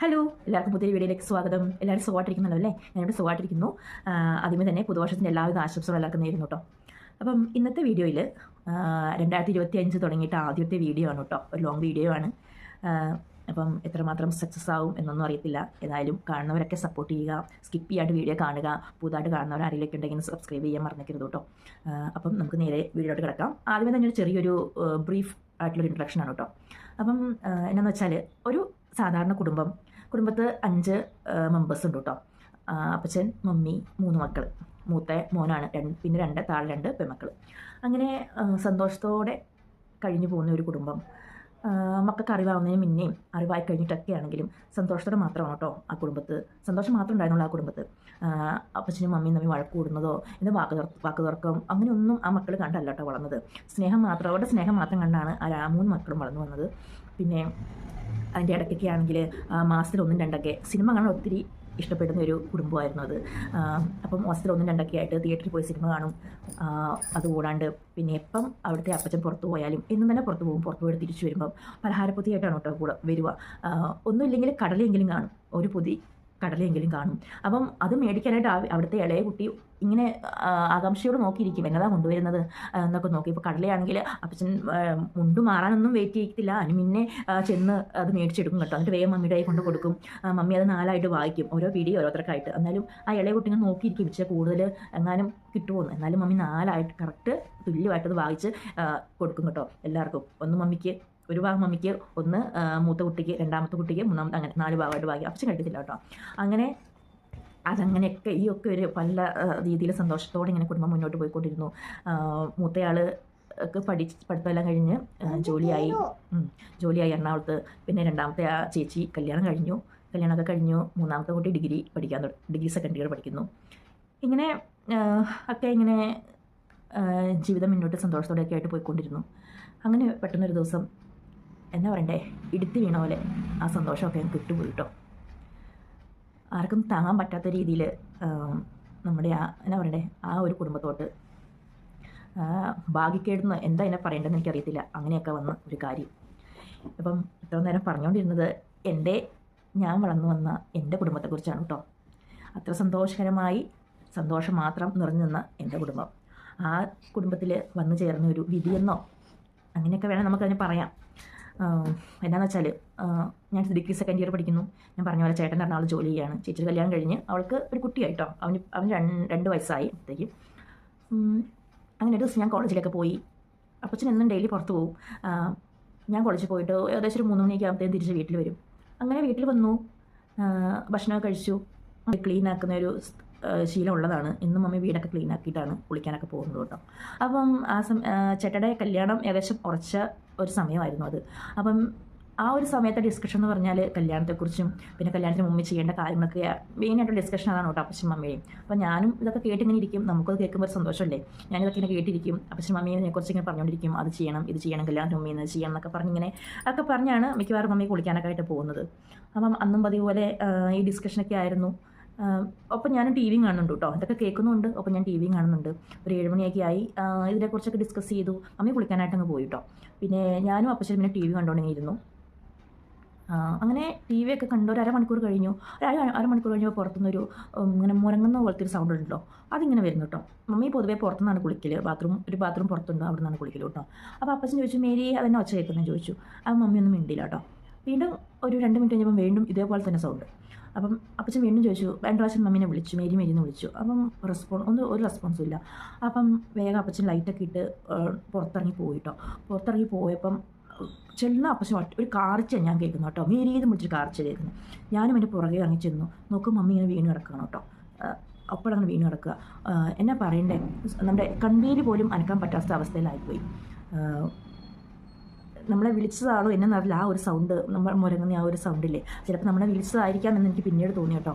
Hello എല്ലാവർക്കും പുതിയ വീഡിയോയിലേക്ക് സ്വാഗതം. എല്ലാവരും സുഖമായിട്ടിരിക്കുന്നല്ലോ അല്ലേ? ഞാനിവിടെ സുഖമായിട്ടിരിക്കുന്നു. ആദ്യമേ തന്നെ പുതുവർഷത്തിന്റെ എല്ലാവിധ ആശംസകളും എല്ലാവർക്കും നേരുന്നു കേട്ടോ. അപ്പം ഇന്നത്തെ വീഡിയോയിൽ രണ്ടായിരത്തി ഇരുപത്തി അഞ്ച് തുടങ്ങിയിട്ട് ആദ്യത്തെ വീഡിയോ ആണ് കേട്ടോ. ഒരു ലോങ് വീഡിയോ ആണ്. അപ്പം എത്രമാത്രം സക്സസ് ആവും എന്നൊന്നും അറിയത്തില്ല. ഏതായാലും കാണുന്നവരൊക്കെ സപ്പോർട്ട് ചെയ്യുക സ്കിപ്പ് ചെയ്യാണ്ട് വീഡിയോ കാണുക പുതുതായിട്ട് കാണുന്നവർ ആരെങ്കിലും ഉണ്ടെങ്കിൽ സബ്സ്ക്രൈബ് ചെയ്യാൻ മറന്നിക്കരുത് കേട്ടോ. അപ്പം നമുക്ക് നേരെ വീഡിയോയിലോട്ട് കിടക്കാം. ആദ്യമേ തന്നെ ഒരു ചെറിയൊരു ബ്രീഫ് ആയിട്ടുള്ളൊരു ഇൻട്രഡക്ഷൻ ആണ് കേട്ടോ. അപ്പം എന്നാന്ന് വെച്ചാൽ ഒരു സാധാരണ കുടുംബം. കുടുംബത്ത് അഞ്ച് മെമ്പേഴ്സ് ഉണ്ട് കേട്ടോ അപ്പച്ചൻ മമ്മി മൂന്ന് മക്കൾ മൂത്ത മോനാണ് രണ്ട് പിന്നെ രണ്ട് താഴെ രണ്ട് പെൺമക്കൾ അങ്ങനെ സന്തോഷത്തോടെ കഴിഞ്ഞു പോകുന്ന ഒരു കുടുംബം. മക്കൾക്ക് അറിവാവുന്നതിന് മുന്നേയും അറിവായി കഴിഞ്ഞിട്ടൊക്കെ ആണെങ്കിലും സന്തോഷത്തോടെ മാത്രമാണ് കേട്ടോ ആ കുടുംബത്ത്. സന്തോഷം മാത്രം ഉണ്ടായിരുന്നുള്ളൂ ആ കുടുംബത്ത്. അപ്പച്ചനും മമ്മിയും തമ്മിൽ വഴക്ക് കൂടുന്നതോ എന്ന് വാക്ക് വാക്ക് തുറക്കം അങ്ങനെയൊന്നും ആ മക്കൾ കണ്ടല്ല കേട്ടോ വളർന്നത്. സ്നേഹം മാത്രം അവരുടെ സ്നേഹം മാത്രം കണ്ടാണ് ആ മൂന്ന് മക്കളും വളർന്നു വന്നത്. പിന്നെ അതിന്റെ ഇടയ്ക്കൊക്കെ ആണെങ്കിൽ മാസത്തിൽ ഒന്നും രണ്ടൊക്കെ. സിനിമ കാണാൻ ഒത്തിരി ഇഷ്ടപ്പെടുന്ന ഒരു കുടുംബമായിരുന്നു അത്. അപ്പം മാസത്തിൽ ഒന്നും രണ്ടൊക്കെ ആയിട്ട് തിയേറ്ററിൽ പോയി സിനിമ കാണും. അതുകൂടാണ്ട് പിന്നെ എപ്പം അവിടുത്തെ അപ്പച്ചൻ പുറത്തു പോയാലും എന്നും തന്നെ പുറത്തു പോകും. പുറത്തു പോയിട്ട് തിരിച്ചു വരുമ്പം പലഹാരപ്പൊതിയായിട്ടാണ് കേട്ടോ കൂടെ വരിക. ഒന്നുമില്ലെങ്കിൽ കടലെങ്കിലും കാണും. ഒരു പൊതി കടലെങ്കിലും കാണും. അപ്പം അത് മേടിക്കാനായിട്ട് അവിടുത്തെ ഇളയ കുട്ടി ഇങ്ങനെ ആകാംക്ഷയോട് നോക്കിയിരിക്കും. എന്നതാ കൊണ്ടുവരുന്നത്? എന്നൊക്കെ നോക്കി. ഇപ്പോൾ കടലയാണെങ്കിൽ അപ്പച്ചൻ മുണ്ട് മാറാനൊന്നും വെയിറ്റ് ചെയ്യത്തില്ല. അതിന് മുന്നേ ചെന്ന് അത് മേടിച്ചെടുക്കും കേട്ടോ. എന്നിട്ട് വേഗം മമ്മിയുടെ കൊണ്ട് കൊടുക്കും. മമ്മി അത് നാലായിട്ട് വായിക്കും. ഓരോ പിടി ഓരോരുത്തർക്കായിട്ട്. എന്നാലും ആ ഇളയ കുട്ടികൾ നോക്കിയിരിക്കും. ഇച്ചിരി കൂടുതൽ എങ്ങാനും കിട്ടുമോ എന്നാലും മമ്മി നാലായിട്ട് കറക്റ്റ് തുല്യമായിട്ടത് വായിച്ച് കൊടുക്കും കേട്ടോ എല്ലാവർക്കും. ഒന്ന് മമ്മിക്ക് ഒരു ഭാഗം മമ്മിക്ക് ഒന്ന് മൂത്ത കുട്ടിക്ക് രണ്ടാമത്തെ കുട്ടിക്ക് മൂന്നാമത്തെ അങ്ങനെ നാല് ഭാഗമായിട്ട് ഭാഗ്യം അച്ഛൻ കഴിക്കത്തില്ല കേട്ടോ. അങ്ങനെ അതങ്ങനെയൊക്കെ ഈ ഒക്കെ ഒരു പല രീതിയിൽ സന്തോഷത്തോടെ ഇങ്ങനെ കുടുംബം മുന്നോട്ട് പോയിക്കൊണ്ടിരുന്നു. മൂത്തയാൾ ഒക്കെ പഠിച്ച് പഠിത്തമെല്ലാം കഴിഞ്ഞ് ജോലിയായി. ജോലിയായി എറണാകുളത്ത്. പിന്നെ രണ്ടാമത്തെ ആ ചേച്ചി കല്യാണം കഴിഞ്ഞു. കല്യാണമൊക്കെ കഴിഞ്ഞു. മൂന്നാമത്തെ കുട്ടി ഡിഗ്രി പഠിക്കാൻ ഡിഗ്രി സെക്കൻഡ് ഇയർ പഠിക്കുന്നു. ഇങ്ങനെ ഒക്കെ ഇങ്ങനെ ജീവിതം മുന്നോട്ട് സന്തോഷത്തോടെയൊക്കെ ആയിട്ട് പോയിക്കൊണ്ടിരുന്നു. അങ്ങനെ പെട്ടെന്നൊരു ദിവസം എന്നാ പറയണ്ടേ? ഇടുത്തി വീണ പോലെ ആ സന്തോഷമൊക്കെ ഞാൻ കിട്ടുപോയി കേട്ടോ. ആർക്കും താങ്ങാൻ പറ്റാത്ത രീതിയിൽ നമ്മുടെ ആ എന്നാ പറയണ്ടേ? ആ ഒരു കുടുംബത്തോട്ട് ഭാഗ്യക്കേടുന്ന് എന്താ എന്നെ പറയേണ്ടതെന്ന് എനിക്കറിയത്തില്ല. അങ്ങനെയൊക്കെ വന്ന ഒരു കാര്യം. അപ്പം ഇത്ര നേരം പറഞ്ഞുകൊണ്ടിരുന്നത് എന്റെ ഞാൻ വളർന്നു വന്ന എന്റെ കുടുംബത്തെക്കുറിച്ചാണ് കേട്ടോ. അത്ര സന്തോഷകരമായി സന്തോഷം മാത്രം നിറഞ്ഞു നിന്ന എന്റെ കുടുംബം. ആ കുടുംബത്തിൽ വന്നു ചേർന്ന ഒരു വിധിയെന്നോ അങ്ങനെയൊക്കെ വേണം നമുക്കതിനെ പറയാം. എന്നാന്ന് വെച്ചാൽ ഞാൻ ഡിഗ്രി സെക്കൻഡ് ഇയർ പഠിക്കുന്നു. ഞാൻ പറഞ്ഞ പോലെ ചേട്ടൻ എറണാകുളം ജോലി ചെയ്യാണ്. ചേച്ചിയുടെ കല്യാണം കഴിഞ്ഞ് അവൾക്ക് ഒരു കുട്ടിയായിട്ടോ. അവന് അവന് രണ്ട് വയസ്സായി അപ്പോഴത്തേക്കും. അങ്ങനെ ഒരു ദിവസം ഞാൻ കോളേജിലൊക്കെ പോയി. അപ്പച്ചൻ എന്നും ഡെയിലി പുറത്ത് പോകും. ഞാൻ കോളേജിൽ പോയിട്ട് ഏകദേശം ഒരു മൂന്ന് മണിയൊക്കെ ആകുമ്പോഴത്തേക്കും തിരിച്ച് വീട്ടിൽ വരും. അങ്ങനെ വീട്ടിൽ വന്നു. ഭക്ഷണമൊക്കെ കഴിച്ചു. ക്ലീൻ ആക്കുന്ന ഒരു ശീലം ഉള്ളതാണ്. ഇന്നും മമ്മി വീടൊക്കെ ക്ലീൻ ആക്കിയിട്ടാണ് കുളിക്കാനൊക്കെ പോകുന്നത് കേട്ടോ. അപ്പം ആ സം ചേട്ടയുടെ കല്യാണം ഏകദേശം ഉറച്ച ഒരു സമയമായിരുന്നു അത്. അപ്പം ആ ഒരു സമയത്തെ ഡിസ്കഷൻ എന്ന് പറഞ്ഞാൽ കല്യാണത്തെക്കുറിച്ചും പിന്നെ കല്യാണത്തിന് മുമ്പ് ചെയ്യേണ്ട കാര്യങ്ങളൊക്കെ മെയിനായിട്ടുള്ള ഡിസ്കഷൻ അതാണ് കേട്ടോ അപ്പച്ചൻ മമ്മിയും അപ്പം ഞാനും ഇതൊക്കെ കേട്ടിങ്ങനെ ഇരിക്കും. നമുക്കത് കേൾക്കുമ്പോൾ ഒരു സന്തോഷമല്ലേ? ഞാനിതൊക്കെ ഇങ്ങനെ കേട്ടിരിക്കും. അപ്പച്ചൻ മമ്മിയെ കുറിച്ച് ഇങ്ങനെ പറഞ്ഞുകൊണ്ടിരിക്കും അത് ചെയ്യണം ഇത് ചെയ്യണം കല്യാണത്തിന് മുമ്പ് ഇന്ന് ചെയ്യണം എന്നൊക്കെ പറഞ്ഞിങ്ങനെ അതൊക്കെ പറഞ്ഞാണ് മിക്കവാറും മമ്മി കുളിക്കാനൊക്കെ ആയിട്ട് പോകുന്നത്. അപ്പം അന്നും പതിപോലെ ഈ ഡിസ്കഷനൊക്കെ ആയിരുന്നു. ഒപ്പം ഞാൻ ടി വിയും കാണുന്നുണ്ട് കേട്ടോ. ഇതൊക്കെ കേൾക്കുന്നുണ്ട്. ഒപ്പം ഞാൻ ടി വിയും കാണുന്നുണ്ട്. ഒരു ഏഴുമണിയൊക്കെ ആയി. ഇതിനെക്കുറിച്ചൊക്കെ ഡിസ്കസ് ചെയ്തു. അമ്മ കുളിക്കാനായിട്ട് അങ്ങ് പോയി കേട്ടോ. പിന്നെ ഞാനും അപ്പച്ചനും പിന്നെ ടി വി കണ്ടുകൊണ്ടിരുന്നു അങ്ങനെ ടി വി ഒക്കെ കണ്ട് ഒരു അരമണിക്കൂർ കഴിഞ്ഞു. ഒരു അര അരമണിക്കൂർ കഴിഞ്ഞപ്പോൾ പുറത്തുനിന്നൊരു ഇങ്ങനെ മുരങ്ങുന്ന പോലത്തെ ഒരു സൗണ്ട് ഉണ്ടല്ലോ. അതിങ്ങനെ വരുന്നു കേട്ടോ. മമ്മി പൊതുവേ പുറത്തുനിന്നാണ് കുളിക്കൽ ബാത്റൂം ഒരു ബാത്റൂം പുറത്തുണ്ട്. അവിടെ നിന്നാണ് കുളിക്കൽ കേട്ടോ. അപ്പോൾ അപ്പച്ചൻ ചോദിച്ചു മേരി അതെന്നെ ഒച്ച കേൾക്കുന്നത് ചോദിച്ചു. ആ മമ്മി ഒന്നും മിണ്ടില്ല കേട്ടോ. വീണ്ടും ഒരു രണ്ട് മിനിറ്റ് കഴിഞ്ഞപ്പോൾ വീണ്ടും ഇതേപോലെ തന്നെ സൗണ്ട് അപ്പം അപ്പച്ചൻ വീണ്ടും ചോദിച്ചു രണ്ട് പ്രാവശ്യം മമ്മീനെ വിളിച്ചു മേരി മേരി എന്ന് വിളിച്ചു. അപ്പം റെസ്പോൺ ഒന്നും ഒരു റെസ്പോൺസും ഇല്ല. അപ്പം വേഗം അപ്പച്ചൻ ലൈറ്റൊക്കെ ഇട്ട് പുറത്തിറങ്ങി പോയി കേട്ടോ പുറത്തിറങ്ങി പോയപ്പം ചെല്ലുന്ന അപ്പച്ചൻ ഒറ്റ ഒരു കാർച്ച ഞാൻ കേൾക്കുന്നു കേട്ടോ മേരീന്ന് വിളിച്ചൊരു കാർച്ച കേൾക്കുന്നു. ഞാനും എന്റെ പുറകെ ഇറങ്ങി ചെന്നു. നോക്കും മമ്മി ഇങ്ങനെ വീണ് കിടക്കണം കേട്ടോ അപ്പോഴങ്ങനെ വീണ് കിടക്കുക. എന്നാ പറയണ്ടേ? നമ്മുടെ കൺവീര് പോലും അനക്കാൻ പറ്റാത്ത അവസ്ഥയിലായിപ്പോയി. നമ്മളെ വിളിച്ചതാണോ എന്നറിയില്ല ആ ഒരു സൗണ്ട് നമ്മൾ മുരങ്ങുന്ന ആ ഒരു സൗണ്ടില്ലേ ചിലപ്പോൾ നമ്മളെ വിളിച്ചതായിരിക്കാം എന്ന് എനിക്ക് പിന്നീട് തോന്നി കേട്ടോ.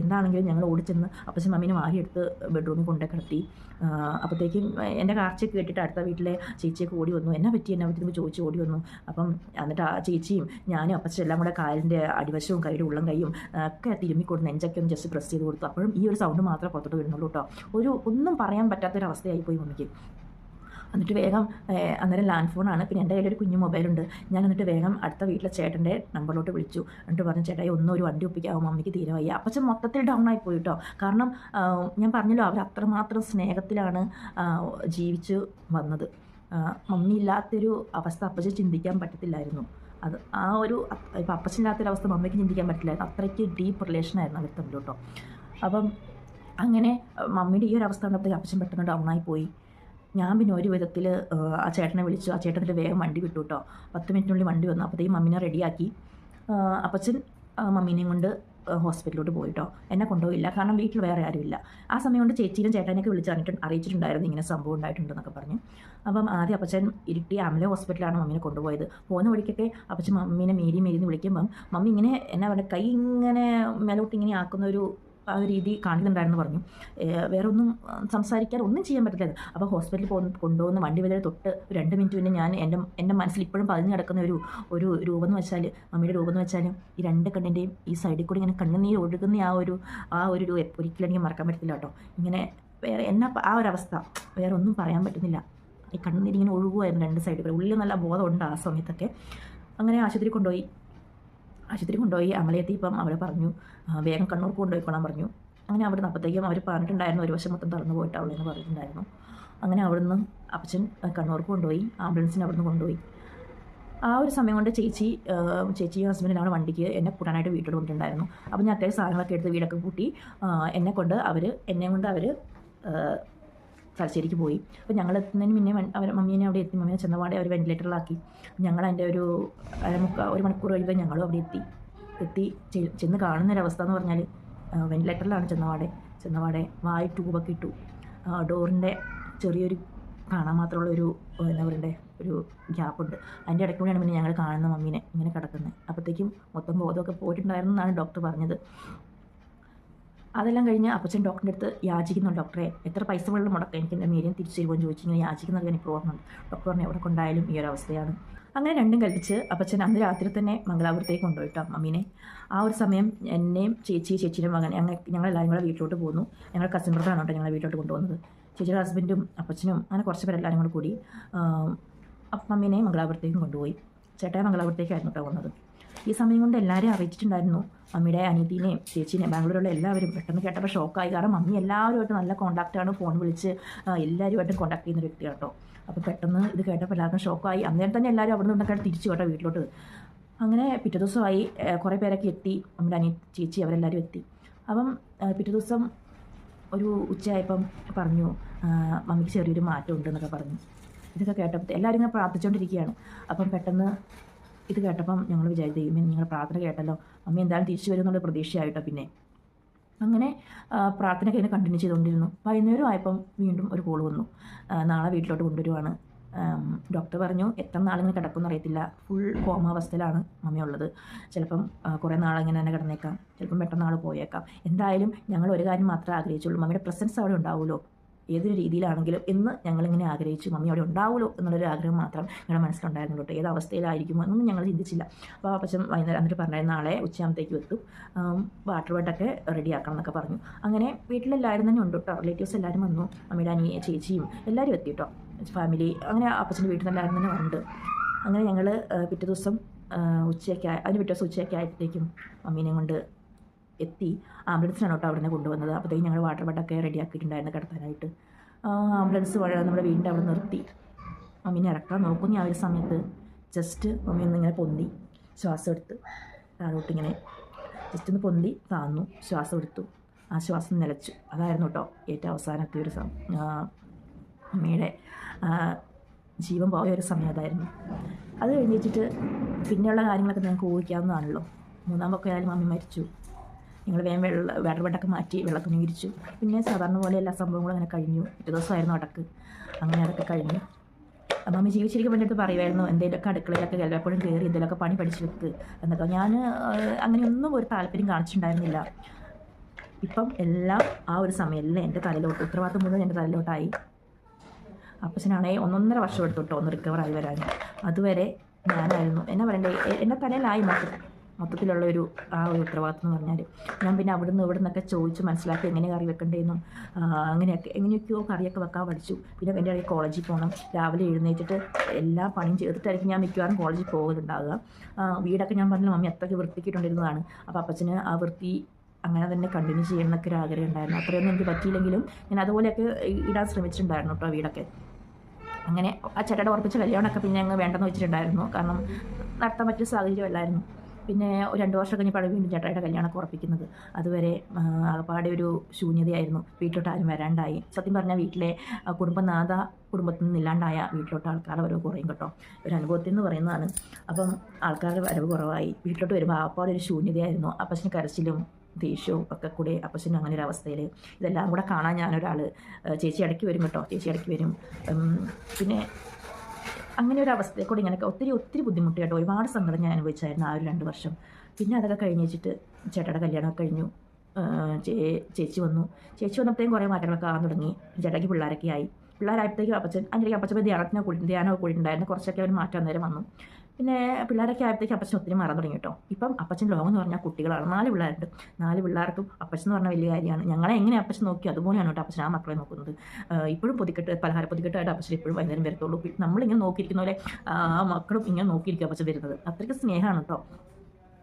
എന്താണെങ്കിലും ഞങ്ങൾ ഓടിച്ചെന്ന് അപ്പച്ചൻ മമ്മീനെ മാറിയെടുത്ത് ബെഡ്റൂമിൽ കൊണ്ടേ കിടത്തി. അപ്പോഴത്തേക്കും എന്റെ കാർച്ച കേട്ടിട്ട് അടുത്ത വീട്ടിലെ ചേച്ചിയൊക്കെ ഓടി വന്നു. എന്നെ പറ്റി? എന്നെ പറ്റി? ചോദിച്ച് ഓടി വന്നു. അപ്പം എന്നിട്ട് ആ ചേച്ചിയും ഞാനും അപ്പച്ചൻ എല്ലാം കൂടെ കാലിന്റെ അടിവശവും കൈയുടെ ഉള്ളം കൈയും ഒക്കെ തിരുമ്മി കൊടുത്ത് നെഞ്ചൊക്കെ ഒന്ന് ജസ്റ്റ് പ്രസ് ചെയ്ത് കൊടുത്തു. അപ്പോഴും ഈ ഒരു സൗണ്ട് മാത്രമേ പുറത്തോട്ട് വരുന്നുള്ളൂ കേട്ടോ. ഒരു ഒന്നും പറയാൻ പറ്റാത്തൊരവസ്ഥയായി പോയി മമ്മിക്ക്. എന്നിട്ട് വേഗം അന്നേരം ലാൻഡ് ഫോണാണ്. പിന്നെ എന്റെ കയ്യിലൊരു കുഞ്ഞു മൊബൈലുണ്ട്. ഞാൻ എന്നിട്ട് വേഗം അടുത്ത വീട്ടിലെ ചേട്ടന്റെ നമ്പറിലോട്ട് വിളിച്ചു. എന്നിട്ട് പറഞ്ഞു ചേട്ടായി ഒന്നും ഒരു വണ്ടി ഒപ്പിക്കാവും? മമ്മിക്ക് തീരെ വയ്യ. അപ്പച്ചൻ മൊത്തത്തിൽ ഡൗൺ ആയി പോയി കേട്ടോ കാരണം ഞാൻ പറഞ്ഞല്ലോ അവർ അത്രമാത്രം സ്നേഹത്തിലാണ് ജീവിച്ച് വന്നത്. മമ്മി ഇല്ലാത്തൊരു അവസ്ഥ അപ്പച്ചൻ ചിന്തിക്കാൻ പറ്റത്തില്ലായിരുന്നു. അത് ആ ഒരു ഇപ്പം അപ്പച്ചനില്ലാത്തൊരവസ്ഥ മമ്മിക്ക് ചിന്തിക്കാൻ പറ്റില്ലായിരുന്നു അത്രയ്ക്ക് ഡീപ്പ് റിലേഷനായിരുന്നു അവർ തമ്മിൽ കേട്ടോ അപ്പം അങ്ങനെ മമ്മിയുടെ ഈ ഒരു അവസ്ഥ കണ്ടപ്പോഴത്തേക്ക് അപ്പച്ചൻ പെട്ടെന്ന് ഡൗൺ ആയി പോയി. ഞാൻ പിന്നെ ഒരു വിധത്തിൽ ആ ചേട്ടനെ വിളിച്ചു. ആ ചേട്ടന്റെ വേഗം വണ്ടി വിട്ടു കേട്ടോ പത്ത് മിനിറ്റിനുള്ളിൽ വണ്ടി വന്നു. അപ്പോഴത്തേക്കും മമ്മീനെ റെഡിയാക്കി. അപ്പച്ചൻ മമ്മീനെയും കൊണ്ട് ഹോസ്പിറ്റലിലോട്ട് പോയിട്ടോ എന്നെ കൊണ്ടുപോയില്ല. കാരണം വീട്ടിൽ വേറെ ആരുമില്ല ആ സമയം കൊണ്ട് ചേച്ചീനും ചേട്ടനെയൊക്കെ വിളിച്ച് അറിഞ്ഞിട്ട് അറിയിച്ചിട്ടുണ്ടായിരുന്നു ഇങ്ങനെ സംഭവം ഉണ്ടായിട്ടുണ്ടെന്നൊക്കെ പറഞ്ഞു. അപ്പം ആദ്യം അപ്പച്ചൻ ഇരിട്ടി ആംബുലൻസ് ഹോസ്പിറ്റലാണ് മമ്മീനെ കൊണ്ടുപോയത്. പോകുന്ന വഴിക്കൊക്കെ അപ്പച്ചൻ മമ്മീനെ മേരി മേരി എന്ന് വിളിക്കുമ്പം മമ്മി ഇങ്ങനെ എന്നാ പറയുക കൈ ഇങ്ങനെ മേലോട്ട് ഇങ്ങനെ ആക്കുന്ന ഒരു ആ ഒരു രീതി കാണിക്കുന്നുണ്ടായിരുന്നു പറഞ്ഞു. വേറെ ഒന്നും സംസാരിക്കാൻ ഒന്നും ചെയ്യാൻ പറ്റില്ല അപ്പോൾ ഹോസ്പിറ്റലിൽ പോകുന്ന കൊണ്ടുപോകുന്ന വണ്ടി വരെ തൊട്ട് രണ്ട് മിനിറ്റ് പിന്നെ ഞാൻ എന്റെ എന്റെ മനസ്സിൽ ഇപ്പോഴും പതിഞ്ഞ് കിടക്കുന്ന ഒരു ഒരു രൂപം എന്ന് വെച്ചാൽ മമ്മിയുടെ രൂപം എന്ന് വെച്ചാൽ ഈ രണ്ട് കണ്ണിന്റെയും ഈ സൈഡിൽ കൂടി ഇങ്ങനെ കണ്ണുനീർ ഒഴുകുന്ന ആ ഒരു ആ ഒരു ഒരിക്കലും എനിക്ക് മറക്കാൻ പറ്റത്തില്ല കേട്ടോ. ഇങ്ങനെ വേറെ എന്നാ ആ ഒരു അവസ്ഥ. വേറെ ഒന്നും പറയാൻ പറ്റുന്നില്ല. ഈ കണ്ണുനീരിങ്ങനെ ഒഴുകുമായിരുന്നു രണ്ട് സൈഡിൽ ഉള്ളിൽ നല്ല ബോധമുണ്ട് ആ സമയത്തൊക്കെ. അങ്ങനെ ആശുപത്രി കൊണ്ടുപോയി. ആശുപത്രി കൊണ്ടുപോയി അമലയെത്തിയപ്പം അവർ പറഞ്ഞു വേഗം കണ്ണൂർക്ക് കൊണ്ടുപോയിക്കോളാൻ പറഞ്ഞു. അങ്ങനെ അവിടെ നിന്ന് അപ്പോഴത്തേക്കും അവർ പറഞ്ഞിട്ടുണ്ടായിരുന്നു ഒരു വശം മൊത്തം തളർന്നു പോയിട്ടാവുള്ളൂ എന്ന് പറഞ്ഞിട്ടുണ്ടായിരുന്നു. അങ്ങനെ അവിടുന്ന് അപ്പച്ചൻ കണ്ണൂർ കണ്ണൂർക്ക് കൊണ്ടുപോയി ആംബുലൻസിന് അവിടുന്ന് കൊണ്ടുപോയി. ആ ഒരു സമയം കൊണ്ട് ചേച്ചി ചേച്ചിയും ഹസ്ബൻഡിനാണ് വണ്ടിക്ക് എന്നെ കൂട്ടാനായിട്ട് വീട്ടിൽ കൊണ്ടിട്ടുണ്ടായിരുന്നു അപ്പോൾ ഞാൻ അത്യാവശ്യം സാധനങ്ങളൊക്കെ എടുത്ത് വീടൊക്കെ കൂട്ടി എന്നെ കൊണ്ട് അവർ എന്നെ കൊണ്ട് അവർ തലശ്ശേരിക്ക് പോയി. അപ്പോൾ ഞങ്ങൾ എത്തുന്നതിന് മുന്നേ അവർ മമ്മീനെ അവിടെ എത്തി. മമ്മീനെ ചെന്നപാടെ അവർ വെന്റിലേറ്ററിലാക്കി ഞങ്ങൾ അതിന്റെ ഒരു അരമുക്കാൽ ഒരു മണിക്കൂർ കഴിയുമ്പോൾ ഞങ്ങളും അവിടെ എത്തി. എത്തി ചെന്ന് കാണുന്നൊരവസ്ഥ എന്ന് പറഞ്ഞാൽ വെന്റിലേറ്ററിലാണ് ചെന്നപാടെ. ചെന്നപാടെ വായി ട്യൂബൊക്കെ ഇട്ടു. ഡോറിന്റെ ചെറിയൊരു കാണാൻ മാത്രമുള്ള ഒരു എന്താ പറയണ്ടേ ഒരു ഗ്യാപ്പുണ്ട് അതിന്റെ ഇടയ്ക്ക് കൂടിയാണ് പിന്നെ ഞങ്ങൾ കാണുന്ന മമ്മീനെ ഇങ്ങനെ കിടക്കുന്നത് അപ്പോഴത്തേക്കും മൊത്തം ബോധമൊക്കെ പോയിട്ടുണ്ടായിരുന്നു എന്നാണ് ഡോക്ടർ പറഞ്ഞത്. അതെല്ലാം കഴിഞ്ഞ് അപ്പച്ചൻ ഡോക്ടറിന്റെ അടുത്ത് യാചിക്കുന്നു ഡോക്ടറെ എത്ര പൈസ വെള്ളം മുടക്കം എനിക്ക് എന്റെ മേരിയും തിരിച്ചു തരുമോ എന്ന് ചോദിച്ചു ഇങ്ങനെ യാചിക്കുന്നത് എനിക്ക് ഓർമ്മയുണ്ട്. ഡോക്ടർ പറഞ്ഞു എവിടെ കൊണ്ടായാലും ഈ ഒരു അവസ്ഥയാണ്. അങ്ങനെ രണ്ടും കൽപ്പിച്ച് അപ്പച്ചൻ അന്ന് രാത്രി തന്നെ മംഗലാപുരത്തേക്ക് കൊണ്ടുപോയിട്ടോ മമ്മീനെ. ആ ഒരു സമയം എന്നെയും ചേച്ചി ചേച്ചിയും മകൻ ഞങ്ങൾ ഞങ്ങളെല്ലാവരും കൂടെ വീട്ടിലോട്ട് പോന്നു. ഞങ്ങൾ കസിൻ ബ്രദറാണ് കേട്ടോ ഞങ്ങളെ വീട്ടിലോട്ട് കൊണ്ടുപോകുന്നത്. ചേച്ചിയുടെ ഹസ്ബൻഡും അപ്പച്ചനും അങ്ങനെ കുറച്ച് പേരെല്ലാവരും കൂടെ കൂടി അപ്പം മമ്മീനെ മംഗലാപുരത്തേക്കും കൊണ്ടുപോയി. ചേട്ടായ മംഗലാപുരത്തേക്കായിരുന്നു കേട്ടോ വന്നത്. ഈ സമയം കൊണ്ട് എല്ലാവരെയും അറിയിച്ചിട്ടുണ്ടായിരുന്നു. മമ്മിയുടെ അനിയത്തിനെയും ചേച്ചീനെയും ബാംഗ്ലൂരിലുള്ള എല്ലാവരും പെട്ടെന്ന് കേട്ടപ്പോൾ ഷോക്കായി. കാരണം മമ്മി എല്ലാവരുമായിട്ട് നല്ല കോൺടാക്റ്റാണ് ഫോൺ വിളിച്ച് എല്ലാവരുമായിട്ടും കോൺടാക്ട് ചെയ്യുന്ന വ്യക്തി വ്യക്തിയാണ് കേട്ടോ അപ്പോൾ പെട്ടെന്ന് ഇത് കേട്ടപ്പോൾ എല്ലാവർക്കും ഷോക്കായി. അന്നേരം തന്നെ എല്ലാവരും അവിടെ നിന്നൊക്കെ തിരിച്ചു കേട്ടോ വീട്ടിലോട്ട്. അങ്ങനെ പിറ്റേ ദിവസമായി കുറേ പേരൊക്കെ എത്തി. നമ്മുടെ അനിയ ചേച്ചി അവരെല്ലാവരും എത്തി. അപ്പം പിറ്റേ ദിവസം ഒരു ഉച്ചയായപ്പം പറഞ്ഞു മമ്മിക്ക് ചെറിയൊരു മാറ്റം ഉണ്ടെന്നൊക്കെ പറഞ്ഞു. ഇതൊക്കെ കേട്ടപ്പോൾ എല്ലാവരും ഇങ്ങനെ പ്രാർത്ഥിച്ചുകൊണ്ടിരിക്കുകയാണ് അപ്പം പെട്ടെന്ന് ഇത് കേട്ടപ്പം ഞങ്ങൾ വിചാരിച്ചു ദൈവമേ നിങ്ങൾ പ്രാർത്ഥന കേട്ടല്ലോ. അമ്മ എന്തായാലും തിരിച്ചു വരും എന്നുള്ള പ്രതീക്ഷയായിട്ടോ പിന്നെ. അങ്ങനെ പ്രാർത്ഥന കഴിഞ്ഞ് കണ്ടിന്യൂ ചെയ്തുകൊണ്ടിരുന്നു. വൈകുന്നേരം ആയപ്പം വീണ്ടും ഒരു കോൾ വന്നു. നാളെ വീട്ടിലോട്ട് കൊണ്ടുവരുവാണ്. ഡോക്ടർ പറഞ്ഞു എത്ര നാളിങ്ങനെ കിടക്കുമെന്ന് അറിയത്തില്ല. ഫുൾ കോമ അവസ്ഥയിലാണ് അമ്മയുള്ളത് ചിലപ്പം കുറേ നാളിങ്ങനെ തന്നെ കിടന്നേക്കാം. ചിലപ്പം പെട്ടെന്ന് പോയേക്കാം. എന്തായാലും ഞങ്ങൾ ഒരു കാര്യം മാത്രമേ ആഗ്രഹിച്ചുള്ളൂ. മമ്മിയുടെ പ്രസൻസ് അവിടെ ഉണ്ടാവുമല്ലോ. ഏതൊരു രീതിയിലാണെങ്കിലും എന്ന് ഞങ്ങളിങ്ങനെ ആഗ്രഹിച്ചു. മമ്മി അവിടെ ഉണ്ടാവുമല്ലോ എന്നുള്ളൊരു ആഗ്രഹം മാത്രം ഞങ്ങളുടെ മനസ്സിലുണ്ടായിരുന്നു കേട്ടോ ഏത് അവസ്ഥയിലായിരിക്കും എന്നൊന്നും ഞങ്ങൾ ചിന്തിച്ചില്ല. അപ്പോൾ അപ്പച്ചൻ വൈകുന്നേരം എന്നിട്ട് പറഞ്ഞായിരുന്നു നാളെ ഉച്ചയാകുമ്പത്തേക്ക് എത്തും വാട്ടർ ബെഡൊക്കെ റെഡിയാക്കണം എന്നൊക്കെ പറഞ്ഞു. അങ്ങനെ വീട്ടിലെല്ലാവരും തന്നെ ഉണ്ട് കേട്ടോ റിലേറ്റീവ്സ് എല്ലാവരും വന്നു. അമ്മയുടെ അനിയ ചേച്ചിയും എല്ലാവരും എത്തി കേട്ടോ ഫാമിലി അങ്ങനെ അപ്പച്ചന്റെ വീട്ടിൽ നിന്ന് എല്ലാവരും തന്നെ ഉണ്ട് അങ്ങനെ ഞങ്ങൾ പിറ്റേ ദിവസം ഉച്ചയൊക്കെ അതിന് പിറ്റേ ദിവസം ഉച്ചയൊക്കെ ആയപ്പോഴത്തേക്കും മമ്മീനെ കൊണ്ട് എത്തി. ആംബുലൻസിനാണ് കേട്ടോ അവിടെ നിന്ന് കൊണ്ടുവന്നത്. അപ്പോഴത്തേക്കും ഞങ്ങൾ വാട്ടർ ബെഡൊക്കെ റെഡിയാക്കിയിട്ടുണ്ടായിരുന്നു കിടത്താനായിട്ട്. ആംബുലൻസ് വഴി നമ്മുടെ വീടിന്റെ അവിടെ നിർത്തി. മമ്മീനെ ഇറക്കാൻ നോക്കുന്നു. ആ ഒരു സമയത്ത് ജസ്റ്റ് മമ്മി ഒന്നിങ്ങനെ പൊന്തി. ശ്വാസം എടുത്ത് താഴോട്ട് ഇങ്ങനെ ജസ്റ്റ് ഒന്ന് പൊന്തി താന്നു. ശ്വാസം എടുത്തു. ആ ശ്വാസം നിലച്ചു. അതായിരുന്നു കേട്ടോ ഏറ്റവും അവസാനത്തെ ഒരു അമ്മയുടെ ജീവൻ പോയ ഒരു സമയം അതായിരുന്നു. അത് കഴിഞ്ഞിട്ട് പിന്നെയുള്ള കാര്യങ്ങളൊക്കെ ഞങ്ങൾക്ക് ഊഹിക്കാവുന്നതാണല്ലോ. മൂന്നാമൊക്കെ ആയാലും മമ്മി മരിച്ചു. ഞങ്ങൾ വേഗം വെള്ള വേറെ വെട്ടൊക്കെ മാറ്റി വെള്ളത്തിന് വിരിച്ചു. പിന്നെ സാധാരണ പോലെ എല്ലാ സംഭവങ്ങളും അങ്ങനെ കഴിഞ്ഞു. ഒരു ദിവസമായിരുന്നു അടക്ക്. അങ്ങനെ അതൊക്കെ കഴിഞ്ഞു. അപ്പം ജീവിച്ചിരിക്കുമ്പോൾ എന്റെ അടുത്ത് പറയുമായിരുന്നു എന്തെങ്കിലുമൊക്കെ അടുക്കളയിലൊക്കെ എല്ലായ്പ്പോഴും കയറി എന്തെങ്കിലുമൊക്കെ പണി പഠിച്ചു വെക്ക് എന്നൊക്കെ ഞാൻ അങ്ങനെയൊന്നും ഒരു താല്പര്യം കാണിച്ചിട്ടുണ്ടായിരുന്നില്ല. ഇപ്പം എല്ലാം ആ ഒരു സമയത്തിൽ എന്റെ തലയിലോട്ട് ഉത്തരവാദിത്വം മുഴുവൻ എന്റെ തലയിലോട്ടായി. അപ്പച്ചനാണെങ്കിൽ ഒന്നൊന്നര വർഷം എടുത്തോട്ടോ ഒന്ന് റിക്കവറായി വരാൻ. അതുവരെ ഞാനായിരുന്നു. എന്നാ പറയണ്ടേ? എന്റെ തലയിലായി മൊത്തം മൊത്തത്തിലുള്ള ഒരു ആ ഒരു ഉത്തരവാദിത്വം എന്ന് പറഞ്ഞാൽ ഞാൻ പിന്നെ അവിടുന്ന് ഇവിടെ നിന്നൊക്കെ ചോദിച്ച് മനസ്സിലാക്കി എങ്ങനെ കറി വെക്കണ്ടേന്നും അങ്ങനെയൊക്കെ എങ്ങനെയൊക്കെയോ കറിയൊക്കെ വെക്കാൻ പഠിച്ചു. പിന്നെ എന്റെ ഇടയിൽ കോളേജിൽ പോകണം രാവിലെ എഴുന്നേറ്റിട്ട് എല്ലാ പണിയും ചെയ്തിട്ടായിരിക്കും ഞാൻ മിക്കവാറും കോളേജിൽ പോകുന്നുണ്ടാവുക വീടൊക്കെ ഞാൻ പറഞ്ഞു മമ്മി അത്രയ്ക്ക് വൃത്തിക്കിട്ടുണ്ടിരുന്നതാണ് അപ്പോൾ അപ്പച്ചന് ആ വൃത്തി അങ്ങനെ തന്നെ കണ്ടിന്യൂ ചെയ്യണം എന്നൊക്കെ ഒരു ആഗ്രഹം ഉണ്ടായിരുന്നു. അത്രയൊന്നും എനിക്ക് പറ്റിയില്ലെങ്കിലും ഞാൻ അതുപോലെയൊക്കെ ഇടാൻ ശ്രമിച്ചിട്ടുണ്ടായിരുന്നു കേട്ടോ വീടൊക്കെ. അങ്ങനെ ആ ചേട്ടയുടെ ഉറപ്പിച്ച കല്യാണമൊക്കെ പിന്നെ അങ്ങ് വേണ്ടെന്ന് വെച്ചിട്ടുണ്ടായിരുന്നു. കാരണം നടത്താൻ പറ്റിയ സാഹചര്യമല്ലായിരുന്നു പിന്നെ രണ്ട് വർഷം കഴിഞ്ഞപ്പോൾ വീണ്ടും ചേട്ടായുടെ കല്യാണമൊക്കെ ഉറപ്പിക്കുന്നത്. അതുവരെ ആകപ്പാടെ ഒരു ശൂന്യതയായിരുന്നു. വീട്ടിലോട്ട് ആരും വരാണ്ടായി. സത്യം പറഞ്ഞാൽ വീട്ടിലെ കുടുംബനാഥ കുടുംബത്തിൽ നിന്ന് ഇല്ലാണ്ടായ വീട്ടിലോട്ട് ആൾക്കാരുടെ വരവ് കുറയും കേട്ടോ. ഒരു അനുഭവത്തിൽ നിന്ന് പറയുന്നതാണ്. അപ്പം ആൾക്കാരുടെ വരവ് കുറവായി. വീട്ടിലോട്ട് വരുമ്പോൾ ആകപ്പാടെ ഒരു ശൂന്യതയായിരുന്നു. അപ്പച്ചന് കരച്ചിലും ദേഷ്യവും ഒക്കെ കൂടെ അപ്പച്ചനും അങ്ങനെ ഒരു അവസ്ഥയിൽ ഇതെല്ലാം കൂടെ കാണാൻ ഞാനൊരാൾ ചേച്ചി ഇടയ്ക്ക് വരും കേട്ടോ. ചേച്ചി ഇടയ്ക്ക് വരും. പിന്നെ അങ്ങനെ ഒരു അവസ്ഥയിൽ കൂടി ഇങ്ങനെയൊക്കെ ഒത്തിരി ഒത്തിരി ബുദ്ധിമുട്ട് കേട്ടോ ഒരുപാട് സങ്കടം ഞാൻ അനുഭവിച്ചായിരുന്നു ആ ഒരു രണ്ട് വർഷം. പിന്നെ അതൊക്കെ കഴിഞ്ഞ് വെച്ചിട്ട് ചേട്ടയുടെ കല്യാണമൊക്കെ കഴിഞ്ഞു. ചേ ചേച്ചി വന്നു. ചേച്ചി വന്നപ്പോഴത്തേക്കും കുറേ മാറ്റങ്ങളൊക്കെ ആകാൻ തുടങ്ങി. ചേട്ടയ്ക്ക് പിള്ളേരൊക്കെ ആയി. പിള്ളേരായപ്പോഴത്തേക്കും അപ്പച്ചൻ അതിന്റെ അപ്പച്ചൻ ധ്യാനത്തിനെ കൂടി ധ്യാനമൊക്കെ കൂടിയിട്ടുണ്ടായിരുന്നു കുറച്ചൊക്കെ അവർ മാറ്റം അന്നേരം വന്നു. പിന്നെ പിള്ളേരൊക്കെ ആയപ്പോഴത്തേക്ക് അപ്പച്ചൻ ഒത്തിരി മറന്നു തുടങ്ങി കേട്ടോ. ഇപ്പം അപ്പച്ചൻ ലോകം എന്ന് പറഞ്ഞാൽ കുട്ടികളാണ്. നാല് പിള്ളേരുണ്ട്. നാല് പിള്ളേർക്കും അപ്പച്ചൻ എന്ന് പറഞ്ഞാൽ വലിയ കാര്യമാണ്. ഞങ്ങളെ എങ്ങനെ അപ്പച്ചൻ നോക്കി അതുപോലെയാണ് കേട്ടോ അപ്പച്ചൻ ആ മക്കളെ നോക്കുന്നത്. ഇപ്പോഴും പൊതിക്കെട്ട് പലഹാര പൊതിക്കെട്ടായിട്ട് അപ്പച്ചൻ ഇപ്പോഴും വൈകുന്നേരം വരത്തുള്ളൂ. നമ്മളിങ്ങനെ നോക്കിയിരിക്കുന്ന പോലെ ആ മക്കളും ഇങ്ങനെ നോക്കിയിരിക്കും അപ്പച്ചൻ വരുന്നത്. അത്രയ്ക്ക് സ്നേഹമാണ് കേട്ടോ.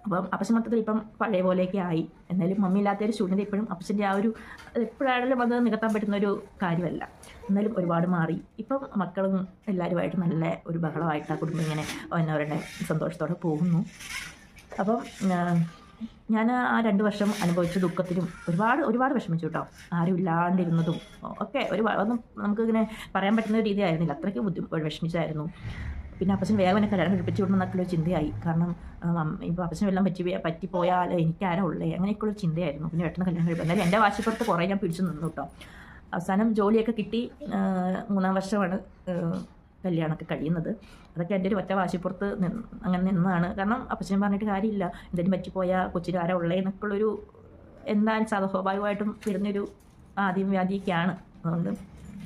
അപ്പം അപ്പച്ചൻ മൊത്തത്തിൽ ഇപ്പം പഴയ പോലെയൊക്കെ ആയി. എന്നാലും മമ്മി ഇല്ലാത്ത ഒരു ശൂന്യത ഇപ്പോഴും അപ്പച്ചന്റെ ആ ഒരു എപ്പോഴാണെങ്കിലും അത് നികത്താൻ പറ്റുന്ന ഒരു കാര്യമല്ല. എന്നാലും ഒരുപാട് മാറി. ഇപ്പം മക്കളും എല്ലാവരുമായിട്ട് നല്ല ഒരു ബഹളമായിട്ട് ആ കുടുംബം ഇങ്ങനെ അവരവരുടെ സന്തോഷത്തോടെ പോകുന്നു. അപ്പം ഞാൻ ആ രണ്ട് വർഷം അനുഭവിച്ച ദുഃഖത്തിലും ഒരുപാട് ഒരുപാട് വിഷമിച്ചു കേട്ടോ. ആരും ഇല്ലാണ്ടിരുന്നതും ഒക്കെ ഒരു ഒന്നും നമുക്കിങ്ങനെ പറയാൻ പറ്റുന്ന ഒരു രീതി ആയിരുന്നില്ല അത്രയ്ക്ക് ബുദ്ധിമുട്ട് വിഷമിച്ചായിരുന്നു. പിന്നെ അപ്പച്ചൻ വേഗം എന്നെ കല്യാണം കഴിപ്പിച്ചു വിടണം എന്നൊക്കെ ഒരു ചിന്തയായി. കാരണം ഇപ്പോൾ അപ്പച്ചൻ വെള്ളം പറ്റി പറ്റിപ്പോയാൽ എനിക്കാരാ ഉള്ളേ അങ്ങനെയൊക്കെ ഒരു ചിന്തയായിരുന്നു. പിന്നെ പെട്ടെന്ന് കല്യാണം കഴിപ്പം. എന്നാലും എന്റെ വാശിപ്പുറത്ത് കുറേ ഞാൻ പിടിച്ചു നിന്നു കേട്ടോ. അവസാനം ജോലിയൊക്കെ കിട്ടി. മൂന്നാം വർഷമാണ് കല്യാണമൊക്കെ കഴിയുന്നത്. അതൊക്കെ എന്റെ ഒരു ഒറ്റ വാശിപ്പുറത്ത് നിന്ന് അങ്ങനെ നിന്നതാണ് കാരണം അപ്പച്ചൻ പറഞ്ഞിട്ട് കാര്യമില്ല. എന്തെങ്കിലും പറ്റിപ്പോയാൽ കൊച്ചിന് ആരാ ഉള്ളേ എന്നൊക്കെ ഉള്ളൊരു എന്തായാലും സാധാ സ്വാഭാവികമായിട്ടും വരുന്നൊരു ആദ്യം വ്യാധിയൊക്കെയാണ് അതുകൊണ്ട്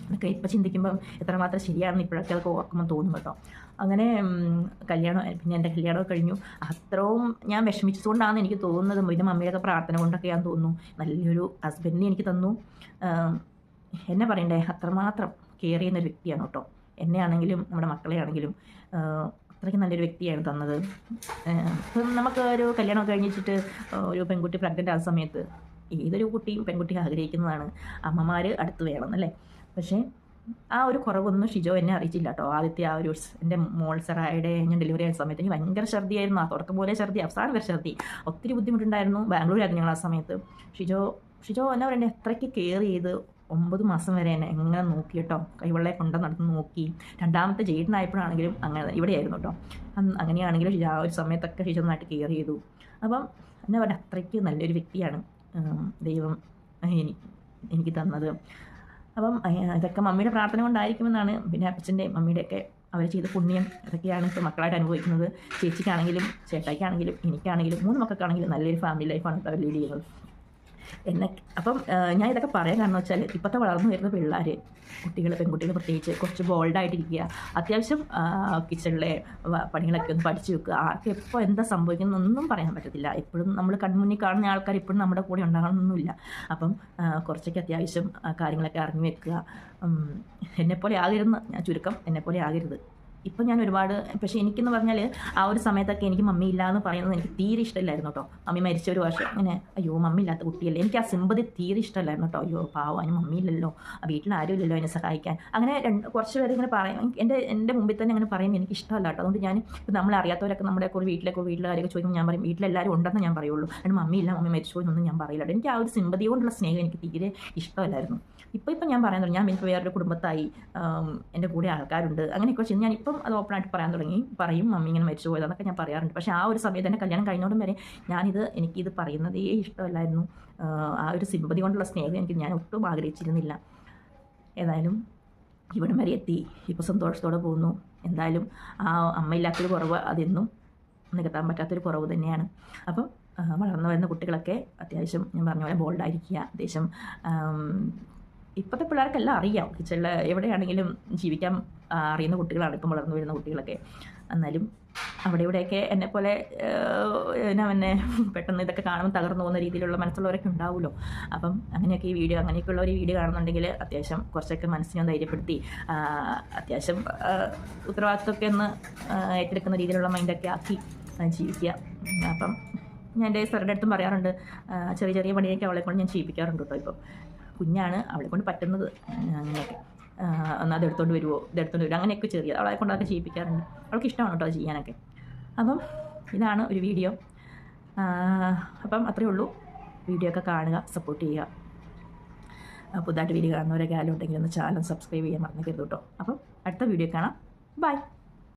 അതൊക്കെ ഇപ്പം ചിന്തിക്കുമ്പം എത്രമാത്രം ശരിയാണെന്ന് ഇപ്പോഴൊക്കെ അതൊക്കെ ഓർക്കുമ്പോൾ തോന്നും കേട്ടോ. അങ്ങനെ കല്യാണം പിന്നെ എന്റെ കല്യാണമൊക്കെ കഴിഞ്ഞു. അത്രയും ഞാൻ വിഷമിച്ചതുകൊണ്ടാണ് എനിക്ക് തോന്നുന്നത് പിന്നെ മമ്മിയുടെയൊക്കെ പ്രാർത്ഥന കൊണ്ടൊക്കെ ഞാൻ തോന്നുന്നു. നല്ലൊരു ഹസ്ബൻഡിനെ എനിക്ക് തന്നു. എന്നെ പറയണ്ടേ? അത്രമാത്രം കെയർ ചെയ്യുന്ന ഒരു വ്യക്തിയാണ് കേട്ടോ. എന്നെ ആണെങ്കിലും നമ്മുടെ മക്കളെ ആണെങ്കിലും അത്രയ്ക്ക് നല്ലൊരു വ്യക്തിയാണ് തന്നത്. നമുക്ക് ഒരു കല്യാണം കഴിഞ്ഞിട്ട് ഒരു പെൺകുട്ടി പ്രഗ്നന്റ് ആ സമയത്ത് ഏതൊരു കുട്ടിയും പെൺകുട്ടി ആഗ്രഹിക്കുന്നതാണ്. അമ്മമാർ അടുത്ത് വേണം അല്ലേ പക്ഷേ ആ ഒരു കുറവൊന്നും ഷിജോ എന്നെ അറിയിച്ചില്ല കേട്ടോ. ആദ്യത്തെ ആ ഒരു എന്റെ മോൾ സെറായുടെ ഞാൻ ഡെലിവറി ആയ സമയത്ത് എനിക്ക് ഭയങ്കര ഛർദിയായിരുന്നു. ആ തുടക്കം പോലെ ഛർദി അവസാനം വരെ ഛർദി. ഒത്തിരി ബുദ്ധിമുട്ടുണ്ടായിരുന്നു ബാംഗ്ലൂരായിരുന്നു ഞങ്ങൾ ആ സമയത്ത്. ഷിജോ ഷിജോ എന്നാ പറയുന്നത് എത്രയ്ക്ക് കെയർ ചെയ്ത് ഒമ്പത് മാസം വരെ എന്നെ എങ്ങനെ നോക്കി കേട്ടോ? കൈവെള്ളയെ കൊണ്ട് നടന്ന് നോക്കി. രണ്ടാമത്തെ ജെയ്ഡിനായപ്പോഴാണെങ്കിലും അങ്ങനെ ഇവിടെയായിരുന്നു കേട്ടോ. അങ്ങനെയാണെങ്കിലും ഷിജോ ആ ഒരു സമയത്തൊക്കെ ഷിജോ നന്നായിട്ട് കെയർ ചെയ്തു. അപ്പം എന്നാ പറയുക അത്രയ്ക്ക് നല്ലൊരു വ്യക്തിയാണ്. ദൈവം എനി എനിക്ക് തന്നത്. അപ്പം ഇതൊക്കെ മമ്മിയുടെ പ്രാർത്ഥന കൊണ്ടായിരിക്കുമെന്നാണ് പിന്നെ അച്ഛന്റെ മമ്മിയുടെയൊക്കെ അവർ ചെയ്ത പുണ്യം അതൊക്കെയാണ് ഇപ്പോൾ മക്കളായിട്ട് അനുഭവിക്കുന്നത്. ചേച്ചിക്കാണെങ്കിലും ചേട്ടായിക്കാണെങ്കിലും എനിക്കാണെങ്കിലും മൂന്ന് മക്കൾക്കാണെങ്കിലും നല്ലൊരു ഫാമിലി ലൈഫാണ് അവർ ലീഡ് ചെയ്യുന്നത്. എന്നെ അപ്പം ഞാൻ ഇതൊക്കെ പറയാൻ കാരണം വെച്ചാൽ ഇപ്പോഴത്തെ വളർന്നു വരുന്ന പിള്ളേർ കുട്ടികൾ പെൺകുട്ടികൾ പ്രത്യേകിച്ച് കുറച്ച് ബോൾഡായിട്ടിരിക്കുക അത്യാവശ്യം കിച്ചണിലെ പണികളൊക്കെ ഒന്ന് പഠിച്ചു വെക്കുക. ആർക്ക് എപ്പോൾ എന്താ സംഭവിക്കുന്നൊന്നും പറയാൻ പറ്റത്തില്ല. എപ്പോഴും നമ്മൾ കൺമുന്നിൽ കാണുന്ന ആൾക്കാർ ഇപ്പോഴും നമ്മുടെ കൂടെ ഉണ്ടാകണമെന്നൊന്നുമില്ല അപ്പം കുറച്ചൊക്കെ അത്യാവശ്യം കാര്യങ്ങളൊക്കെ അറിഞ്ഞു വെക്കുക. എന്നെപ്പോലെ ആകരുന്ന് ഞാൻ ചുരുക്കം എന്നെപ്പോലെ ആകരുത്. ഇപ്പം ഞാൻ ഒരുപാട് പക്ഷേ എനിക്കെന്ന് പറഞ്ഞാൽ ആ ഒരു സമയത്തൊക്കെ എനിക്ക് മമ്മി ഇല്ല എന്ന് പറയുന്നത് എനിക്ക് തീരെ ഇഷ്ടമില്ലായിരുന്നു കേട്ടോ മമ്മി മരിച്ച ഒരു വർഷം. അങ്ങനെ അയ്യോ മമ്മി ഇല്ലാത്ത കുട്ടിയല്ലേ? എനിക്ക് ആ സിമ്പതി തീരെ ഇഷ്ടമല്ലായിരുന്നു കേട്ടോ അയ്യോ പാവം അതിന് മമ്മി ഇല്ലല്ലോ. വീട്ടിൽ ആരും ഇല്ലല്ലോ എന്നെ സഹായിക്കാൻ. അങ്ങനെ രണ്ട് കുറച്ച് പേര് ഇങ്ങനെ പറയും. എന്റെ എന്റെ മുമ്പിൽ തന്നെ അങ്ങനെ പറയുന്നത് എനിക്ക് ഇഷ്ടമല്ല കേട്ടോ അതുകൊണ്ട് ഞാൻ ഇപ്പം നമ്മളെ അറിയാത്തവരൊക്കെ നമ്മുടെ കൂടെ വീട്ടിലൊക്കെ വീട്ടിലാരൊക്കെ ചോദിക്കുമ്പോൾ ഞാൻ പറയും വീട്ടിലെല്ലാവരും ഉണ്ടെന്ന് ഞാൻ പറയുള്ളൂ. അതിന് മമ്മി ഇല്ല മമ്മി മരിച്ചു എന്നൊന്നും ഞാൻ പറയില്ല എനിക്ക് ആ ഒരു സിമ്പതി കൊണ്ടുള്ള സ്നേഹം എനിക്ക് തീരെ ഇഷ്ടമല്ലായിരുന്നു. ഇപ്പോൾ ഇപ്പം ഞാൻ പറയുന്നുള്ളൂ ഞാൻ ഇപ്പോൾ വേറൊരു കുടുംബത്തായി എന്റെ കൂടെ ആൾക്കാരുണ്ട്. അങ്ങനെയൊക്കെ ഞാൻ ഇപ്പം അത് ഓപ്പണായിട്ട് പറയാൻ തുടങ്ങി. പറയും മമ്മി ഇങ്ങനെ മരിച്ചു പോയതെന്നൊക്കെ ഞാൻ പറയാറുണ്ട്. പക്ഷേ ആ ഒരു സമയത്ത് തന്നെ കല്യാണം കഴിഞ്ഞോടും വരെ ഞാനിത് എനിക്കിത് പറയുന്നതേ ഇഷ്ടമല്ലായിരുന്നു. ആ, ഒരു സിമ്പതി കൊണ്ടുള്ള സ്നേഹം എനിക്ക് ഞാൻ ഒട്ടും ആഗ്രഹിച്ചിരുന്നില്ല. ഏതായാലും ഇവിടം വരെ എത്തി. ഇപ്പോൾ സന്തോഷത്തോടെ പോകുന്നു. എന്തായാലും ആ അമ്മയില്ലാത്തൊരു കുറവ് അതെന്നും നികത്താൻ പറ്റാത്തൊരു കുറവ് തന്നെയാണ്. അപ്പം വളർന്നു വരുന്ന കുട്ടികളൊക്കെ അത്യാവശ്യം ഞാൻ പറഞ്ഞ പോലെ ബോൾഡായിരിക്കുക അത്യാവശ്യം ഇപ്പോഴത്തെ പിള്ളേർക്കെല്ലാം അറിയാം. കിച്ചണിൽ എവിടെയാണെങ്കിലും ജീവിക്കാൻ അറിയുന്ന കുട്ടികളാണ് ഇപ്പം വളർന്നു വരുന്ന കുട്ടികളൊക്കെ. എന്നാലും അവിടെ ഇവിടെയൊക്കെ പോലെ എന്നാ പിന്നെ പെട്ടെന്ന് ഇതൊക്കെ കാണുമ്പോൾ തകർന്നു പോകുന്ന രീതിയിലുള്ള മനസ്സുള്ളവരൊക്കെ ഉണ്ടാവുമല്ലോ. അപ്പം അങ്ങനെയൊക്കെ ഈ വീഡിയോ അങ്ങനെയൊക്കെയുള്ള ഒരു വീഡിയോ കാണുന്നുണ്ടെങ്കിൽ അത്യാവശ്യം കുറച്ചൊക്കെ മനസ്സിനെ ധൈര്യപ്പെടുത്തി അത്യാവശ്യം ഉത്തരവാദിത്വമൊക്കെ ഒന്ന് ഏറ്റെടുക്കുന്ന രീതിയിലുള്ള മൈൻഡൊക്കെ ആക്കി ജീവിക്കുക. അപ്പം ഞാൻ എന്റെ സാറിന്റെ അടുത്തും പറയാറുണ്ട് ചെറിയ ചെറിയ പണിയൊക്കെ അവളെ കൊണ്ട് ഞാൻ ചെയ്യിപ്പിക്കാറുണ്ട് കേട്ടോ ഇപ്പോൾ കുഞ്ഞാണ് അവളെ കൊണ്ട് പറ്റുന്നത്. അങ്ങനെയൊക്കെ. എന്നാൽ അതെടുത്തോണ്ട് വരുമോ ഇതെടുത്തോണ്ട് വരുമോ അങ്ങനെയൊക്കെ ചെറിയ അവളെ കൊണ്ടൊക്കെ ചെയ്യിപ്പിക്കാറുണ്ട്. അവൾക്ക് ഇഷ്ടമാണ് കേട്ടോ അത് ചെയ്യാനൊക്കെ. അപ്പം ഇതാണ് ഒരു വീഡിയോ. അപ്പം അത്രയേ ഉള്ളൂ. വീഡിയോ ഒക്കെ കാണുക സപ്പോർട്ട് ചെയ്യുക. പുതുതായിട്ട് വീഡിയോ കാണുന്നവരൊക്കെ ആരും ഉണ്ടെങ്കിൽ ഒന്ന് ചാനൽ സബ്സ്ക്രൈബ് ചെയ്യാൻ മറന്നു കേട്ടോ അപ്പം അടുത്ത വീഡിയോ കാണാം. ബൈ